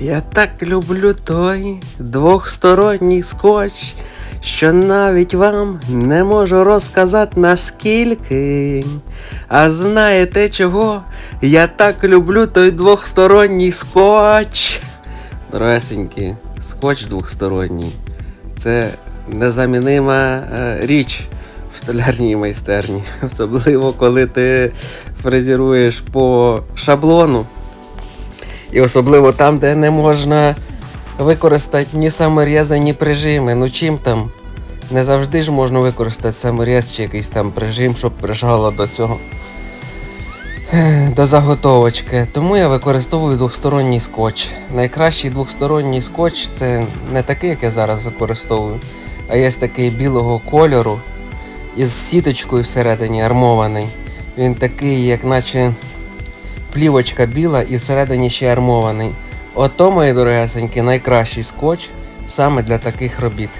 Я так люблю той двохсторонній скотч, що навіть вам не можу розказати наскільки. А знаєте чого? Я так люблю той двохсторонній скотч. Дорогесенькі, скотч двохсторонній. Це незамінима е, річ в столярній майстерні. Особливо, коли ти фрезеруєш по шаблону. І особливо там, де не можна використати ні саморези, ні прижими. Ну чим там? Не завжди ж можна використати саморез чи якийсь там прижим, щоб прижало до цього. До заготовочки. Тому я використовую двосторонній скотч. Найкращий двосторонній скотч це не такий, як я зараз використовую, а є такий білого кольору із сіточкою всередині армований. Він такий, як наче плівочка біла і всередині ще армований. Ото, мої дорогесенькі, найкращий скотч саме для таких робіт.